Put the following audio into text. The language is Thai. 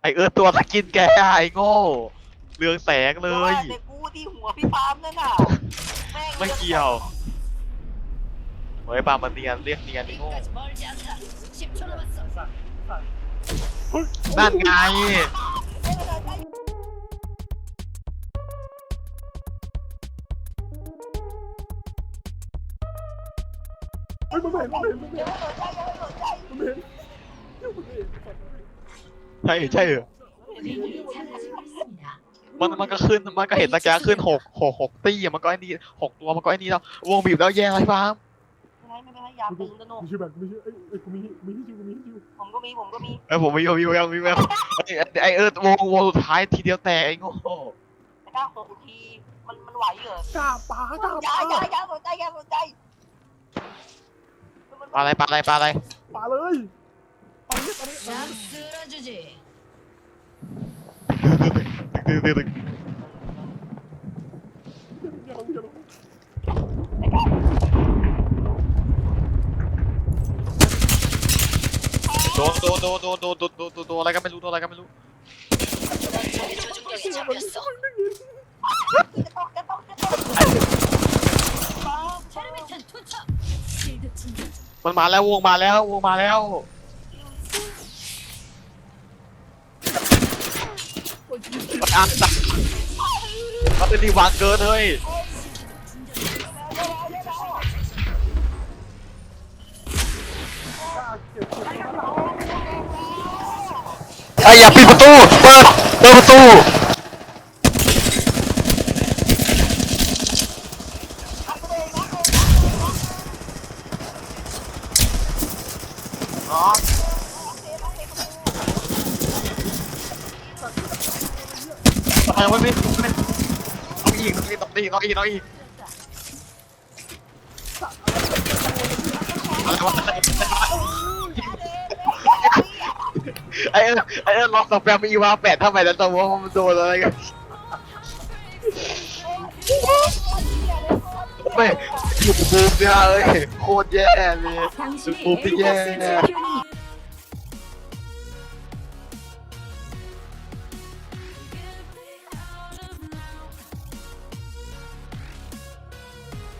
ไอเออตัวสกินแกไอโง่เรืองแสงเลย แต่กูที่หัวพี่ปาล์มนั่นน่ะแม่ง ไม่เกี่ยวเฮ้ยปาล์มมันเนียนเรียกเนียนไอโง่ 멀지 않다. 10초 남았어. นั่นไง เฮ้ยมันไม่เห็นมันไม่เห็นมันไม่เห็นมันไม่เห็น ใช่ใช่เหรอมันมันก็ขึ้นมันก็เห็นตะแกขึ้นหกหกหกตี้อะมันก็ไอ้นี่หกตัวมันก็ไอ้นี่แล้ววงบีบแล้วแย่ไรฟ้าไม่ไรไม่เป็นไรอย่าตึงสนุกมีชื่อแบบมีชื่อเอ้ยเอ้กูมีมีที่ชื่อกูมีที่ชื่อผมก็มีผมก็มีไอยผมมีผมมีแววมีแววไอ้ไอเออวงวงสุดท้ายทีเดียวแตกไอ้โง่แต่ก้าหกทีมันมันไหวเหรอกล้าปากล้าอย่าปาอย่าอย่าสนใจอย่าสนใจปลาอะไรปลาอะไรปลาอะไรปาเลยปาเลยปาเลย ตึกตึกตึก อย่าลงอย่าลง โดนโดนโดนโดนโดนโดนโดนโดนโดนอะไรก็ไม่รู้โดนอะไรก็ไม่รู้ 저쪽에 잡혔어. จะต้องจะต้องจะต้อง 테르미탄 투척. 실드 충전 중. มันมาแล้ววงมาแล้ววงมาแล้ว มันอันตักมันเป็นดีวางเกินเฮ้ยกล้าเก็บตัวไอ้อย่าปิดประตูเปิดเปิดประตูทำ ไปวันนี้ต้องอีกต้องอีกต้ไงอีกต้องอีกต้องอีไอ้เออไอ้อีวาแปดทำไมแล้วตัวมันโดนอะไรกันไม่อยู่บูมเเลยโคตรแย่เลยบูมที่แย่